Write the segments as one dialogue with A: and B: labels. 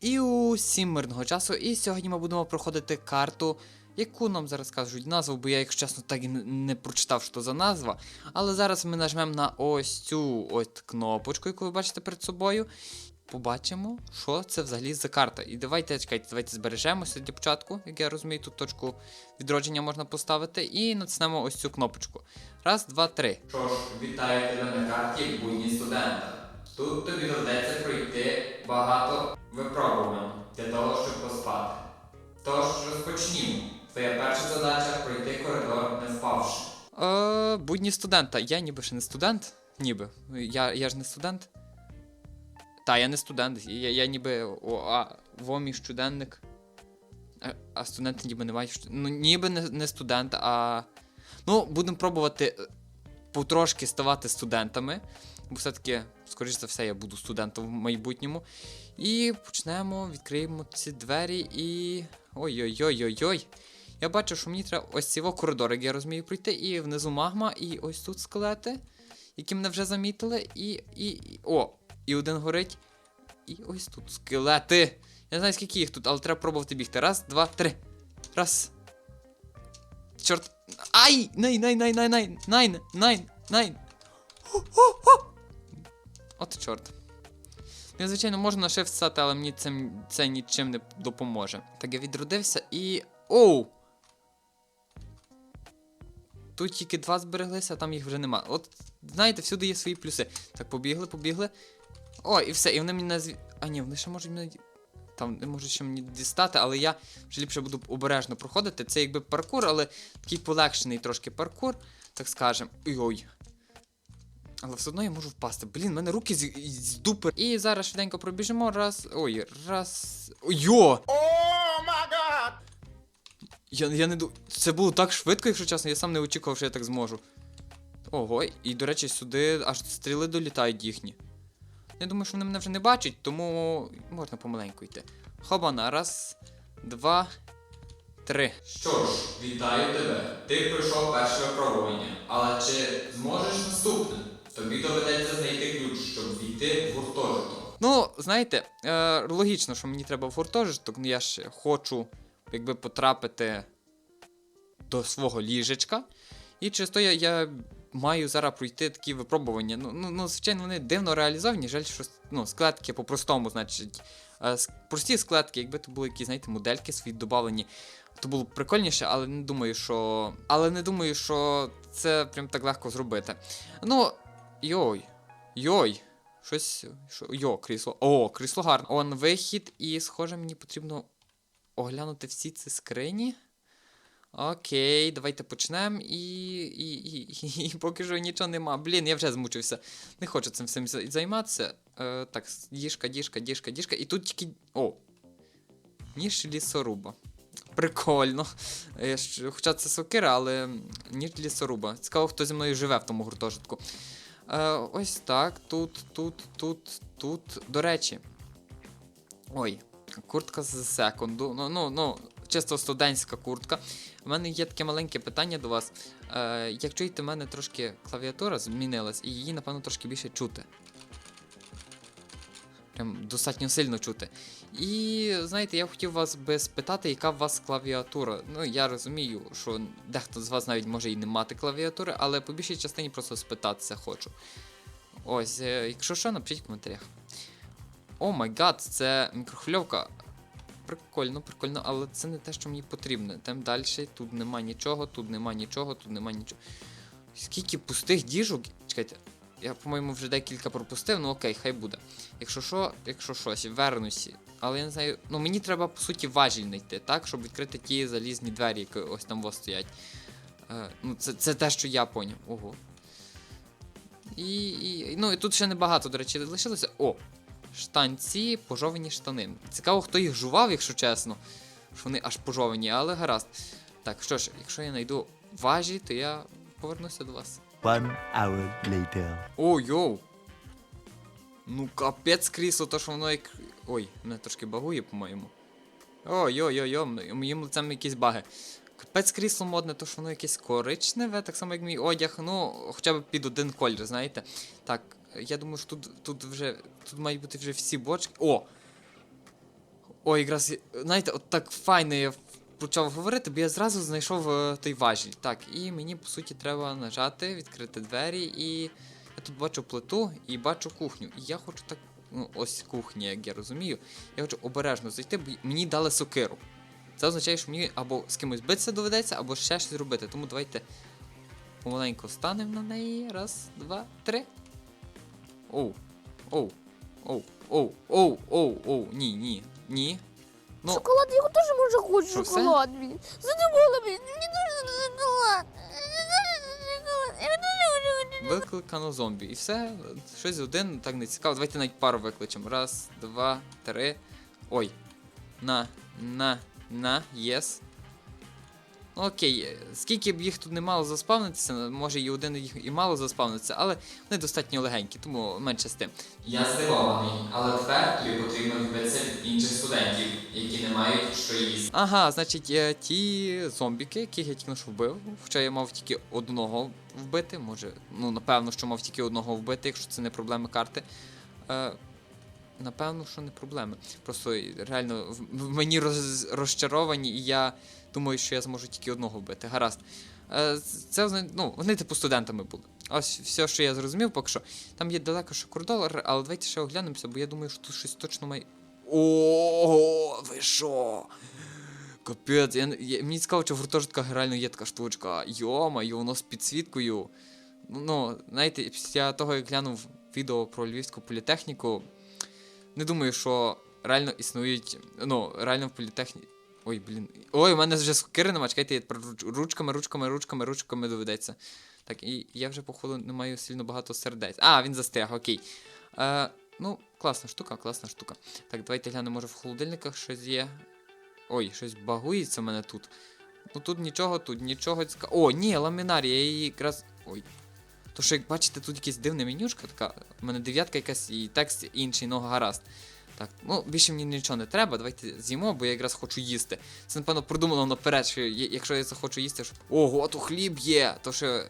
A: І усім мирного часу. І сьогодні ми будемо проходити карту, яку нам зараз кажуть назву, бо я, якщо чесно, так і не- прочитав, що за назва. Але зараз ми нажмемо на ось цю ось кнопочку, яку ви бачите перед собою. Побачимо, що це взагалі за карта. І давайте, чекайте, давайте збережемося для початку, як я розумію, тут точку відродження можна поставити, і натиснемо ось цю кнопочку. Раз, два, три. Що ж, вітаю тебе на карті будні студента. Тут тобі доведеться пройти багато випробувань для того, щоб поспати. Тож розпочнімо. Твоя перша задача пройти коридор не впавши. Е, будні студента. Я ніби ще не студент. Ніби. Я, я ж не студент. Та, я не студент. Я, я ніби о, а, вомі щоденник. А, а студенти ніби не мають. Ну, ніби не, не студент, а. Ну, будемо пробувати е, потрошки ставати студентами. Бо все-таки, скоріш за все, я буду студентом в майбутньому. І почнемо, відкриємо ці двері і. Ой-ой-ой-ой-ой. Я бачу, що мені треба ось цього коридор, як я розумію, пройти, і внизу магма, і ось тут скелети, які мене вже замітили, і. і, і о! І один горить. І ось тут скелети. Я не знаю, скільки їх тут, але треба пробувати бігти. Раз, два, три. Раз. Чорт. Ай! Най, най, най, най, най, найн, найн, найн. От чорт. Я, звичайно, можу на shift стати, але мені це, це нічим не допоможе. Так я відродився і. Оу! Тут тільки два збереглися, а там їх вже нема. От, знаєте, всюди є свої плюси. Так, побігли, побігли. О, і все, і вони мені назві. А ні, вони ще можуть мене. Там не можуть ще мені дістати, але я вже ліпше буду обережно проходити. Це якби паркур, але такий полегшений трошки паркур, так скажем. Ой-ой. Але все одно я можу впасти. Блін, в мене руки з, з дупи. І зараз швиденько пробіжимо. Раз. Ой, раз. Ой, Йо! Я, я не ду... Це було так швидко, якщо чесно, я сам не очікував, що я так зможу. Ого, і до речі, сюди аж стріли долітають їхні. Я думаю, що вони мене вже не бачать, тому можна помаленьку йти. Хобана, раз, два, три. Що ж, вітаю тебе. Ти пройшов перше випробування. Але чи зможеш наступне? Тобі доведеться знайти ключ, щоб війти в гуртожиток. Ну, знаєте, е, логічно, що мені треба в гуртожиток, ну я ж хочу, якби потрапити до свого ліжечка. І через то я, я маю зараз пройти такі випробування. Ну, ну, ну, звичайно, вони дивно реалізовані. Жаль, що ну, складки по-простому, значить. е, Прості складки, якби то були якісь, знаєте, модельки свої додавлені, то було б прикольніше, але не думаю, що. Але не думаю, що це прям так легко зробити. Ну, йой. Йой. Щось. Що, йо, крісло. О, крісло гарне. Он вихід, і, схоже, мені потрібно оглянути всі ці скрині. Окей, давайте почнемо. І, і, і, і, і поки що нічого нема. Блін, я вже змучився. Не хочу цим всім займатися. Е, так, діжка, діжка, діжка, діжка. І тут тільки. О! Ніж лісоруба. Прикольно. Е, Хоча це сокира, але ніж лісоруба. Цікаво, хто зі мною живе в тому гуртожитку. Е, ось так. Тут, тут, тут, тут. До речі. Ой, куртка з секунду. Ну, ну, ну, чисто студентська куртка. У мене є таке маленьке питання до вас. Е, як чуєте, в мене трошки клавіатура змінилась, і її, напевно, трошки більше чути. Прям достатньо сильно чути. І знаєте, я хотів вас би спитати, яка у вас клавіатура. Ну, я розумію, що дехто з вас навіть може і не мати клавіатури, але по більшій частині просто спитатися хочу. Ось, е, якщо що, напишіть в коментарях. О май гад, це мікрохвильовка. Прикольно, прикольно, але це не те, що мені потрібно. Там далі, тут нема нічого, тут нема нічого, тут нема нічого. Скільки пустих діжок. Чекайте, я, по-моєму, вже декілька пропустив, ну окей, хай буде. Якщо що, якщо щось, вернусь. Але я не знаю. Ну мені треба, по суті, важіль знайти, так? Щоб відкрити ті залізні двері, які ось там ось стоять. Е, ну, це, це те, що я поняв. Ого. І, і. Ну, і тут ще небагато, до речі, лишилося. О! Штанці, пожовані штани. Цікаво, хто їх жував, якщо чесно. Що вони аж пожовані, але гаразд. Так, що ж, якщо я знайду важі, то я повернуся до вас.
B: One hour later.
A: О, йоу! Ну, капець крісло, то що воно як. Ой, мене трошки багує, по-моєму. О, йо, йо, йо, моїм лицем якісь баги. Капець крісло модне, то що воно якесь коричневе, так само як мій одяг, ну, хоча б під один колір, знаєте. Так, я думаю, що тут, тут вже. Тут мають бути вже всі бочки. О! Ой, якраз, знаєте, от так файно я почав говорити, бо я зразу знайшов е, той важіль. Так, і мені, по суті, треба нажати, відкрити двері, і я тут бачу плиту і бачу кухню. І я хочу так. Ну, ось кухня, як я розумію. Я хочу обережно зайти, бо мені дали сокиру. Це означає, що мені або з кимось битися доведеться, або ще щось робити. Тому давайте помаленьку встанемо на неї. Раз, два, три. Оу. Оу. Оу. Оу. Оу. Оу. Оу. Ні, ні. Ні. Ну,
C: Шоколад, я теж може хочу
A: Що, все?
C: шоколад. Блін. Задумала, блін. Мені дуже шоколад. Мені дуже шоколад. Я дуже хочу.
A: викликано зомбі. І все, щось один, так не цікаво. Давайте навіть пару викличемо. Раз, два, три. Ой. На, на, на, єс. Ну, Окей, е, скільки б їх тут не мало заспавнитися, може і один їх і мало заспавниться, але вони достатньо легенькі, тому менше з тим.
D: Я здивований, але тепер тобі потрібно відбитися від інших студентів, які не мають що їсти.
A: Ага, значить, е, ті зомбіки, яких я тільки що вбив, хоча я мав тільки одного вбити, може, ну напевно, що мав тільки одного вбити, якщо це не проблеми карти. Е, напевно, що не проблеми. Просто реально в мені роз, розчаровані, і я думаю, що я зможу тільки одного вбити. Гаразд. Е, це ну, вони типу студентами були. Ось все, що я зрозумів, поки що. Там є далеко ще коридор, але давайте ще оглянемося, бо я думаю, що тут щось точно має. О, ви що? Капець, я, я, мені цікаво, чи в гуртожитках реально є така штучка. Йома, воно з підсвіткою. Ну, ну, знаєте, після того, як глянув відео про Львівську політехніку, не думаю, що реально існують. Ну, реально в політехніці. Ой, блін. Ой, у мене вже сокири нема, чекайте, ручками, ручками, ручками, ручками доведеться. Так, і я вже, походу, не маю сильно багато сердець. А, він застряг, окей. Е, ну, класна штука, класна штука. Так, давайте глянемо, може в холодильниках щось є. Ой, щось багується в мене тут. Ну тут нічого, тут нічого. О, ні, ламінарія, я її якраз. Ой. То що, як бачите, тут якась дивна менюшка така. У мене дев'ятка якась і текст інший, ну гаразд. Так, ну більше мені нічого не треба, давайте з'їмо, бо я якраз хочу їсти. Це, напевно, продумано наперед, що я- якщо я захочу їсти, щоб. Ого, то хліб є! То що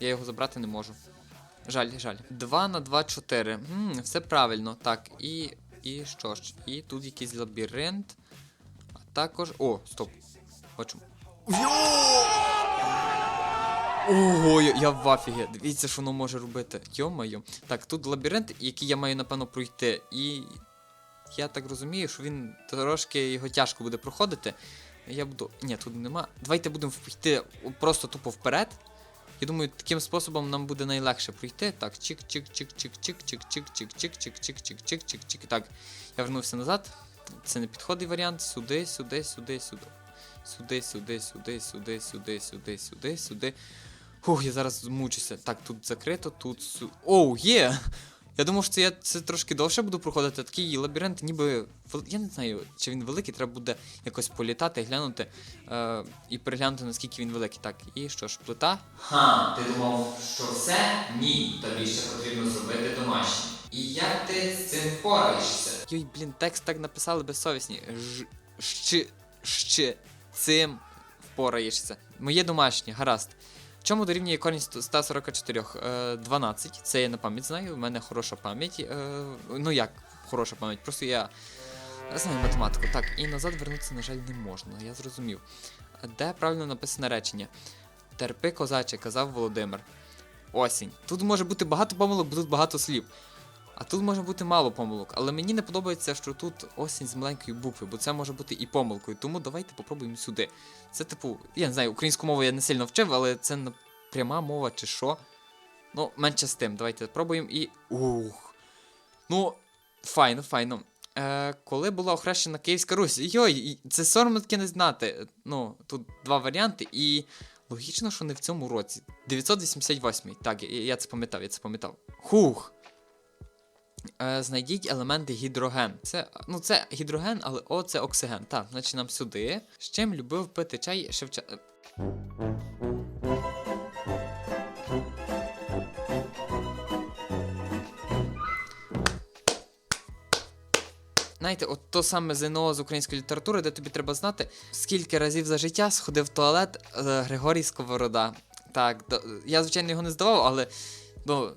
A: я його забрати не можу. Жаль, жаль. 2 на 2, 4. М, все правильно. Так, і. І що ж? І тут якийсь лабіринт. А також. О, стоп. Бачу. Ого, я, я в афігі. Дивіться, що воно може робити. Йо-моє. Так, тут лабіринт, який я маю, напевно, пройти. І. Я так розумію, що він трошки його тяжко буде проходити. Я буду. Ні, тут нема. Давайте будемо йти просто тупо вперед. Я думаю, таким способом нам буде найлегше пройти. Так, чик, чик, чик, чик, чик, чик, чик, чик, чик, чик, чик, чик, чик, чик, чик. Так, я вернувся назад. Це не підходить варіант. Сюди, сюди, сюди, сюди. Сюди, сюди, сюди, сюди, сюди, сюди, сюди, сюди. Фух, я зараз змучуся. Так, тут закрито, тут сю. Оу, є! Я думав, що я це трошки довше буду проходити. Такий лабіринт, ніби. Я не знаю, чи він великий, треба буде якось політати, глянути е, і переглянути, наскільки він великий. Так, і що ж, плита?
D: Ха, ти думав, що все? Ні, тобі ще потрібно зробити домашнє. І як ти з цим впораєшся?
A: Йой, блін, текст так написали безсовісні. Ж, щ, щ, цим впораєшся. Моє домашнє, гаразд. Чому дорівнює корінь 144? Е, 12. Це я на пам'ять знаю, у мене хороша пам'ять. Е, ну як хороша пам'ять, просто я знаю математику. Так, і назад вернутися, на жаль, не можна, я зрозумів. Де правильно написане речення? Терпи, козаче, казав Володимир. Осінь. Тут може бути багато помилок, бо тут багато слів. А тут може бути мало помилок, але мені не подобається, що тут осінь з маленької букви, бо це може бути і помилкою. Тому давайте попробуємо сюди. Це, типу, я не знаю, українську мову я не сильно вчив, але це пряма мова чи що. Ну, менше з тим, давайте спробуємо і. Ух. Ну, файно, файно. Е, коли була охрещена Київська Русь? Йой, це соромно таке не знати. Ну, тут два варіанти, і логічно, що не в цьому році. 988. Так, я, я це пам'ятав, я це пам'ятав. Хух. Е, знайдіть елементи гідроген. Це, ну, це гідроген, але О це оксиген. Так, значить нам сюди. З чим любив пити чай Шевча. е. Знаєте, от то саме ЗНО з української літератури, де тобі треба знати, скільки разів за життя сходив в туалет е, Григорій Сковорода. Так, до- я, звичайно, його не здавав, але ну,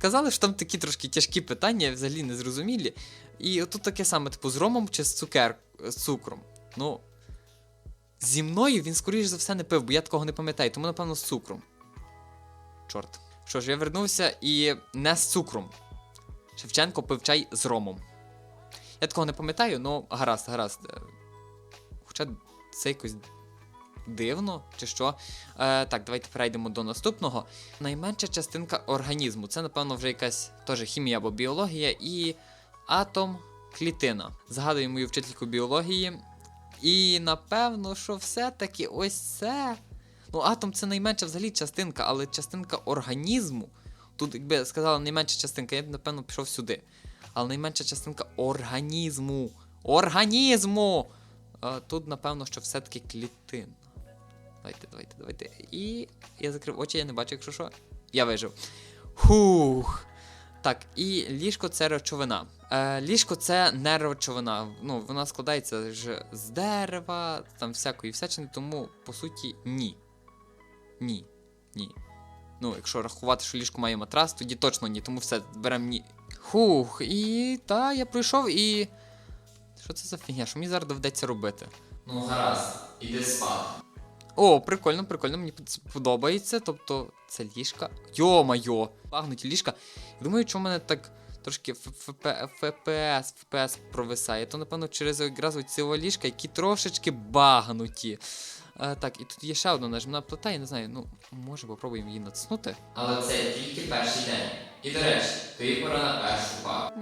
A: казали, що там такі трошки тяжкі питання, взагалі незрозумілі. І отут таке саме, типу, з ромом чи з цукер... з цукром. Ну. Зі мною він, скоріш за все, не пив, бо я такого не пам'ятаю, тому, напевно, з цукром. Чорт. Що ж, я вернувся і не з цукром. Шевченко пив чай з ромом. Я такого не пам'ятаю, але гаразд, гаразд. Хоча це якось дивно, чи що. Е, так, давайте перейдемо до наступного. Найменша частинка організму. Це, напевно, вже якась теж хімія або біологія і атом клітина. Згадую мою вчительку біології. І напевно, що все-таки ось це. Ну, атом це найменша взагалі частинка, але частинка організму. Тут, якби сказала найменша частинка, я б, напевно, пішов сюди. Але найменша частинка організму. Організму! Тут, напевно, що все-таки клітина. Давайте, давайте, давайте. І я закрив очі, я не бачу, якщо що. Я вижив. Хух. Так, і ліжко це речовина. Е, ліжко це не речовина. Ну, вона складається ж з дерева, там всякої всячини, тому по суті ні. Ні. Ні. Ну, якщо рахувати, що ліжко має матрас, тоді точно ні, тому все, беремо ні. Хух, і та, я пройшов і. Що це за фігня? Що мені зараз доведеться робити?
D: Ну гаразд, іди спати.
A: О, прикольно, прикольно, мені подобається. Тобто, це ліжка. Йо-майо! Багнуті ліжка. Думаю, чому в мене так трошки ФПС, ФПС провисає. То, напевно, через якраз ці ліжка, які трошечки багнуті. Е, так, і тут є ще одна нажимна плита, я не знаю, ну, може попробуємо її натиснути.
D: Але це тільки перший день. І до речі, тобі пора на першу пару.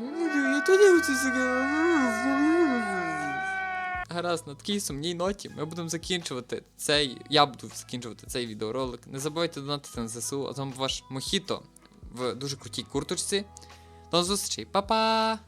A: Гаразд, на такій сумній ноті ми будемо закінчувати цей. Я буду закінчувати цей відеоролик. Не забувайте донатити на ЗСУ, а там ваш Мохіто в дуже крутій курточці. До зустрічі, па-па!